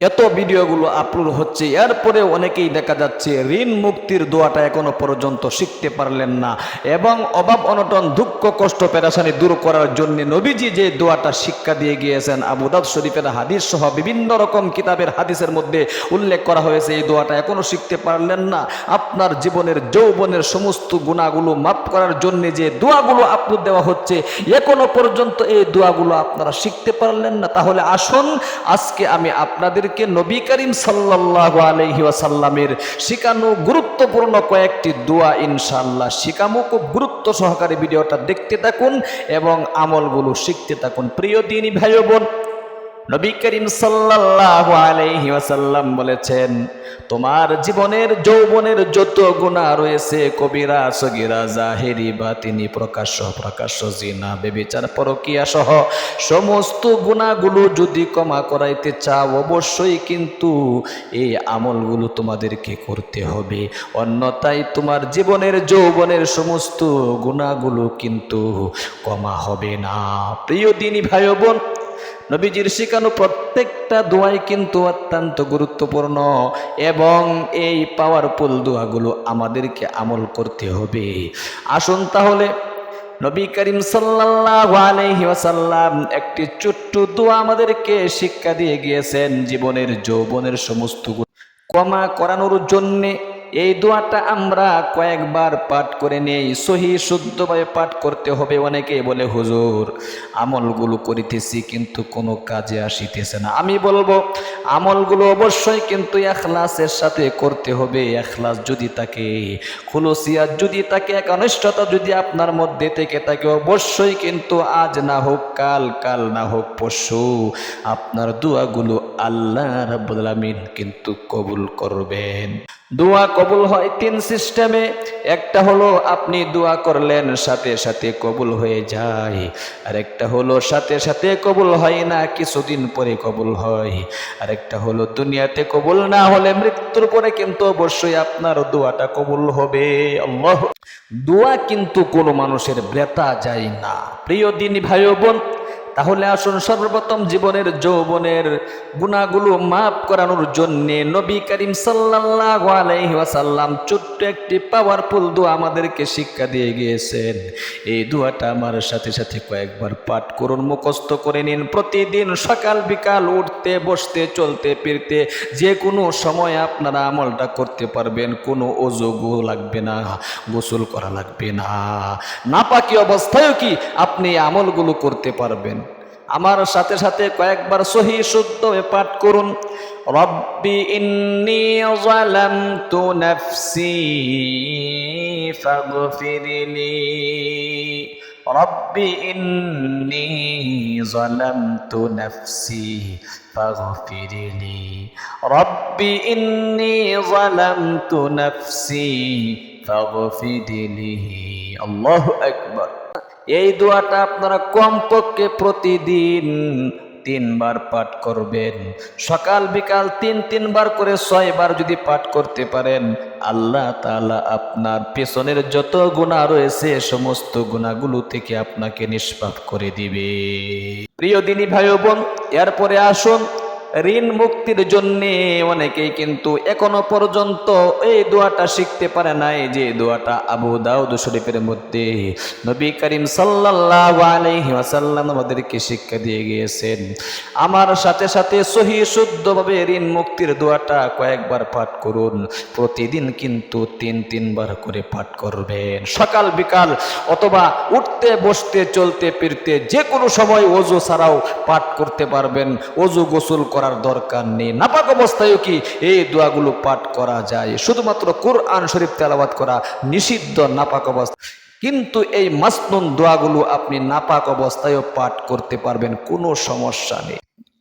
এত ভিডিওগুলো আপলোড হচ্ছে এরপরে অনেকেই দেখা যাচ্ছে ঋণ মুক্তির দোয়াটা এখনও পর্যন্ত শিখতে পারলেন না এবং অভাব, অনটন, দুঃখ, কষ্ট, পেরাশানি দূর করার জন্য নবীজি যে দোয়াটা শিক্ষা দিয়ে গিয়েছেন আবুদাদ শরীফের হাদিস সহ বিভিন্ন রকম কিতাবের হাদিসের মধ্যে উল্লেখ করা হয়েছে, এই দোয়াটা এখনও শিখতে পারলেন না। আপনার জীবনের যৌবনের সমস্ত গুণাগুলো মাফ করার জন্য যে দোয়াগুলো আপলোড দেওয়া হচ্ছে, এখনও পর্যন্ত এই দোয়াগুলো আপনারা শিখতে পারলেন না। তাহলে আসুন, আজকে আমি আপনাদেরকে নবী করিম সাল্লাহ আলহি শিখানো গুরুত্বপূর্ণ কয়েকটি দোয়া ইনশাল্লাহ শিখামু। খুব গুরুত্ব সহকারে ভিডিওটা দেখতে থাকুন এবং আমলগুলো শিখতে থাকুন। প্রিয় দিনী ভাই বোন নবী করিম সাল্লাল্লাহু আলাইহি ওয়াসাল্লাম বলেছেন, তোমার জীবনের যৌবনের যত গুনাহ রয়েছে, কবিরা, সগীরা, জাহেরি, বাতিনি, প্রকাশ্য প্রকাশ্য জিনা, বেবিচার, পরকিয়া সহ সমস্ত গুণাগুলো যদি ক্ষমা করাইতে চাও, অবশ্যই কিন্তু এই আমলগুলো তোমাদেরকে করতে হবে। অন্যথায় তোমার জীবনের যৌবনের সমস্ত গুণাগুলো কিন্তু ক্ষমা হবে না। প্রিয় দিনী ভাই বোন নবীজির শিখানো প্রত্যেকটা দোয়াই কিন্তু অত্যন্ত গুরুত্বপূর্ণ এবং এই পাওয়ারফুল দোয়াগুলো আমাদেরকে আমল করতে হবে। আসুন তাহলে নবী করিম সাল্লাল্লাহু আলাইহি ওয়াসাল্লাম একটি ছোট্ট দোয়া আমাদেরকে শিক্ষা দিয়ে গিয়েছেন জীবনের যৌবনের সমস্ত ক্ষমা করানোর জন্যে এই দোয়াটা আমরা কয়েকবার পাঠ করে নেই, সহি শুদ্ধভাবে পাঠ করতে হবে অনেকেই বলে, হুজুর, আমলগুলো করিতেছি কিন্তু কোনো কাজে আসিতেছে না। আমি বলব, আমলগুলো অবশ্যই কিন্তু এখলাসের সাথে করতে হবে। এখলাস যদি তাকে খুলসিয়াত যদি থাকে, একনিষ্ঠতা যদি আপনার মধ্যে থেকে থাকে, অবশ্যই কিন্তু আজ না হোক, কাল কাল না হোক, পরশু আপনার দোয়াগুলো আল্লাহ রাব্বুল আলামিন কিন্তু কবুল করবেন। দোয়া কবুল হয় তিন সিস্টেমে। একটা হলো আপনি দোয়া করলেন, সাথে সাথে কবুল হয়ে যায়। আর একটা হলো সাথে সাথে কবুল হয় না, কিছুদিন পরে কবুল হয়। আর একটা হলো দুনিয়াতে কবুল না হলে মৃত্যুর পরে কিন্তু অবশ্যই আপনার দোয়াটা কবুল হবে। দোয়া কিন্তু কোনো মানুষের ব্রেতা যায় না। প্রিয় দিনী ভাই বোন তাহলে আসুন সর্বপ্রথম জীবনের যৌবনের গুণাগুলো মাফ করানোর জন্য নবী করিম সাল্লাল্লাহু আলাইহি ছোট্ট একটি পাওয়ারফুল দোয়া আমাদেরকে শিক্ষা দিয়ে গিয়েছেন। এই দোয়াটা আমার সাথে সাথে কয়েকবার পাঠ করুন, মুখস্থ করে নিন। প্রতিদিন সকাল বিকাল উঠতে, বসতে, চলতে, ফিরতে যে কোনো সময় আপনারা আমলটা করতে পারবেন, কোনো অযোগ্য লাগবে না, গোসল করা লাগবে না। নাপাকি অবস্থায়ও কি আপনি আমলগুলো করতে পারবেন। আমার সাথে সাথে কয়েকবার সহি শুদ্ধ পাঠ করুন। রব্বি ইন্নি যালামতু নাফসি ফাগফিরলি। রব্বি ইন্নি যালামতু নাফসি ফাগফিরলি। রব্বি ইন্নি যালামতু নাফসি ফাগফিরলি। আল্লাহু আকবার। এই দোয়াটা আপনারা কমপক্ষে প্রতিদিন তিনবার পাঠ করবেন। সকাল, বিকাল তিন, তিনবার করে ছয়বার যদি পাঠ করতে পারেন, আল্লাহ তাআলা আপনার পেছনের যত গুণা রয়েছে, সমস্ত গুণাগুলো থেকে আপনাকে নিষ্পাপ করে দিবে। প্রিয় দিনী ভাই বোন, এরপরে আসুন ঋণ মুক্তির জন্য অনেকেই কিন্তু এখনও পর্যন্ত এই দোয়াটা শিখতে পারে নাই, যে দোয়াটা আবু দাউদ শরীফের মধ্যে নবী করিম সাল্লাল্লাহু আলাইহি ওয়াসাল্লাম আমাদেরকে শিক্ষা দিয়ে গিয়েছেন। আমার সাথে সাথে সহি শুদ্ধভাবে ঋণ মুক্তির দোয়াটা কয়েকবার পাঠ করুন, প্রতিদিন কিন্তু তিন তিনবার করে পাঠ করবেন। সকাল বিকাল অথবা উঠতে, বসতে, চলতে, ফিরতে যে কোনো সময় অজু ছাড়াও পাঠ করতে পারবেন অজু গোসল করার দরকার নেই। নাপাক অবস্থায়ও কি এই দোয়াগুলো পাঠ করা যায়? শুধুমাত্র কোরআন শরীফ তেলাবাদ করা নিষিদ্ধ নাপাক অবস্থা। কিন্তু এই মাসনুন দোয়াগুলো আপনি নাপাক অবস্থায়ও পাঠ করতে পারবেন, কোনো সমস্যা নেই।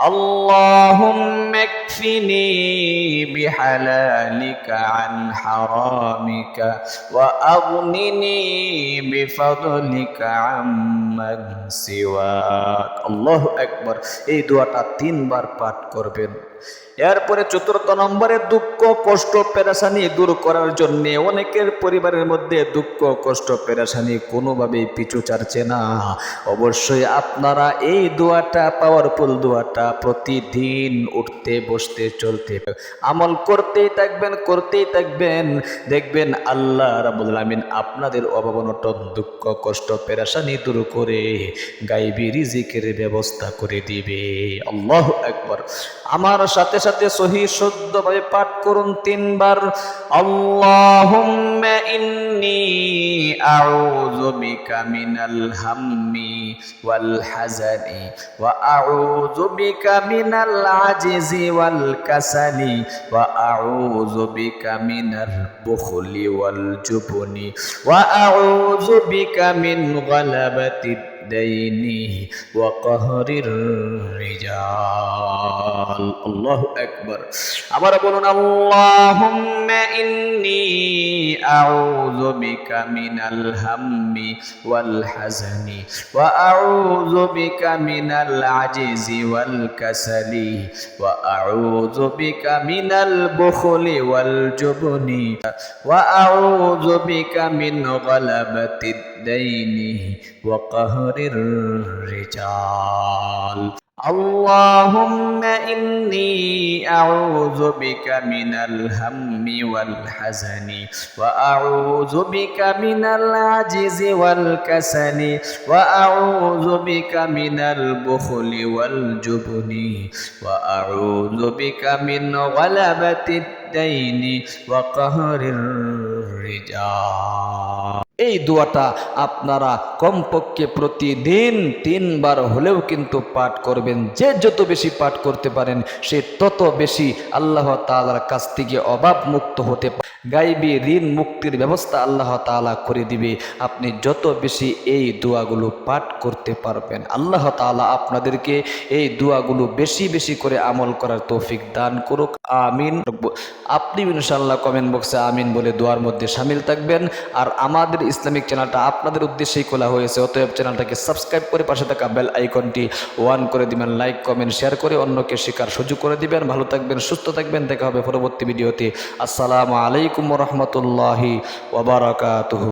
اللهم اكفني بحلالك عن حرامك وأغنني بفضلك عمن سواك الله أكبر এই দোয়াটা তিনবার পাঠ করবেন এরপরে চতুর্থ নম্বরে দুঃখ কষ্ট পেরাসানি দূর করার জন্য অনেকের পরিবারের মধ্যে দুঃখ কষ্ট পেরাসানি কোনোভাবেই পিছু ছাড়ছে না অবশ্যই আপনারা এই দোয়াটা পাওয়ারফুল দোয়াটা প্রতিদিন উঠতে, বসতে, চলতে আমল করতেই থাকবেন করতেই থাকবেন। দেখবেন আল্লাহ রাবুল আলামিন আপনাদের অভাবনটন দুঃখ, কষ্ট পেরাসানি দূর করে গাইবি রিজিকের ব্যবস্থা করে দিবে। আল্লাহ একবার আমার সাথে সাথে সহি শুদ্ধভাবে পাঠ করুন তিনবার। আল্লাহুম্মা ইন্নী আউযু বিকা মিনাল হাম্মি ওয়াল হাজানি ওয়া আউযু মিনাল আজিজি ওয়াল কাসালি ওয়া আউযু বিকা মিনাল বুখলি ওয়াল জুবনি ওয়া আউযু বিকা মিন গালাবাতি الدين وقهر الرجال الله أكبر আবার বলুন اللهم إني أعوذ بك من الهم والحزن وأعوذ بك من العجز والكسل وأعوذ بك من البخل والجبن وأعوذ بك من غلبة الدين وقهر الرجال. اللهم إني أعوذ بك من الهم والحزن وأعوذ بك من العجز والكسل وأعوذ بك من البخل والجبن وأعوذ بك من غلبة الدين وقهر الرجال. এই দোয়াটা আপনারা কমপক্ষে প্রতিদিন তিনবার হলেও কিন্তু পাঠ করবেন। যে যত বেশি পাঠ করতে পারেন, সে তত বেশি আল্লাহ তালার কাছ থেকে অভাব মুক্ত হতে গাইবি ঋণ মুক্তির ব্যবস্থা আল্লাহ তাআলা করে দিবে। আপনি যত বেশি এই দোয়াগুলো পাঠ করতে পারবেন, আল্লাহ তাআলা আপনাদেরকে এই দোয়াগুলো বেশি বেশি করে আমল করার তৌফিক দান করুক। আমিন। আপনি ইনশাল্লাহ কমেন্ট বক্সে আমিন বলে দোয়ার মধ্যে সামিল থাকবেন। আর আমাদের ইসলামিক চ্যানেলটা আপনাদের উদ্দেশ্যেই খোলা হয়েছে, অতএব চ্যানেলটাকে সাবস্ক্রাইব করে পাশে থাকা বেল আইকনটি ওয়ান করে দিবেন। লাইক কমেন্ট শেয়ার করে অন্যকে শেখার সুযোগ করে দিবেন। ভালো থাকবেন, সুস্থ থাকবেন। দেখা হবে পরবর্তী ভিডিওতে। আসসালামু আলাইকুম রহমতুল্লাহি ওবরাকাতুহু